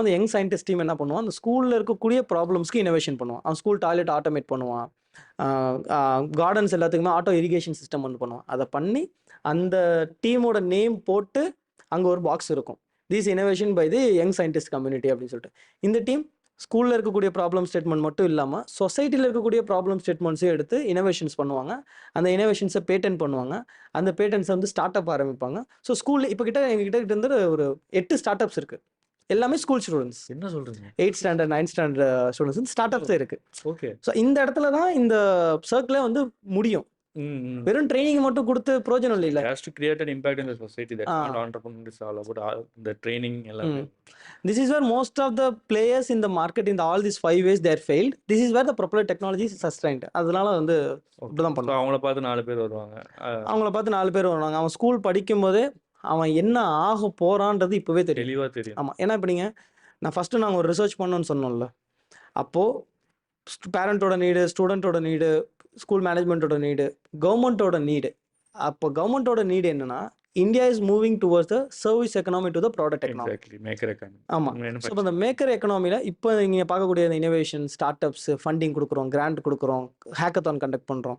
அந்த young scientist team என்ன பண்ணுவான்? அந்த ஸ்கூலில் இருக்கக்கூடிய ப்ராப்ளம்ஸ்க்கு இனோவேஷன் பண்ணுவான். அவன் ஸ்கூல் டாய்லெட் ஆட்டோமேட் பண்ணுவான். கார்டன்ஸ் எல்லாத்துக்குமே ஆட்டோ இரிகேஷன் சிஸ்டம் வந்து பண்ணுவான். அதை பண்ணி அந்த டீமோட நேம் போட்டு அங்கே ஒரு பாக்ஸ் இருக்கும். These innovation by the young scientist community அப்படின்னு சொல்லிட்டு. இந்த டீம் ஸ்கூலில் இருக்கக்கூடிய ப்ராப்ளம் ஸ்டேட்மெண்ட் மட்டும் இல்லாமல் சொசைட்டியில் இருக்கக்கூடிய ப்ராப்ளம் ஸ்டேட்மெண்ட்ஸையும் எடுத்து இனோவேஷன்ஸ் பண்ணுவாங்க. அந்த இனோவேஷன்ஸை பேட்டன் பண்ணுவாங்க. அந்த பேட்டன்ஸை வந்து ஸ்டார்ட் அப் ஆரம்பிப்பாங்க. ஸோ ஸ்கூலில் இப்போ கிட்ட எங்ககிட்ட கிட்ட இருந்து ஒரு எட்டு ஸ்டார்ட் அப்ஸ் இருக்குது எல்லாமே ஸ்கூல் ஸ்டூடெண்ட்ஸ் என்ன சொல்றீங்க eight standard ninth standard students start அப்ஸே இருக்குது ஓகே ஸோ இந்த இடத்துல தான் இந்த சர்க்கிளே வந்து முடியும் வெறும் ட்ரைனிங் மட்டும் கொடுத்து பிரோஜனம் இல்லை impact in the society that Ah. not entrepreneur is all about all the training எல்லாமே most of the players in the market in the, all these five ways they are failed. This is where the proper technology is sustained. அதனால வந்து இப்படிதான் So, பண்ணுவாங்க அவங்கள பார்த்து நாலு பேர் வருவாங்க அவங்கள பார்த்து நாலு பேர் வருவாங்க அவன் ஸ்கூல் படிக்கும் போதே அவன் என்ன ஆக போறான்றது இப்பவே தெரியும். தெளிவா தெரியும். ஆமாம் ஏன்னா இப்போ நீங்கள் நான் ஃபஸ்ட்டு நாங்கள் ஒரு ரிசர்ச் பண்ணோன்னு சொன்னோம்ல அப்போது பேரண்ட்டோட நீடு ஸ்டூடெண்ட்டோட நீடு ஸ்கூல் மேனேஜ்மெண்ட்டோட நீடு கவர்மெண்ட்டோட நீடு அப்போ கவர்மெண்ட்டோட நீடு என்னன்னா India is moving towards the service economy to the product economy maker economy ஆமாம் ஸோ இந்த மேக்கர் எக்கனாமியில் இப்போ நீங்கள் பார்க்கக்கூடிய இந்த இனோவேஷன் ஸ்டார்ட் அப்ஸ் ஃபண்டிங் கொடுக்குறோம் கிராண்ட் கொடுக்குறோம் ஹேக்கத்தான் கண்டக்ட் பண்ணுறோம்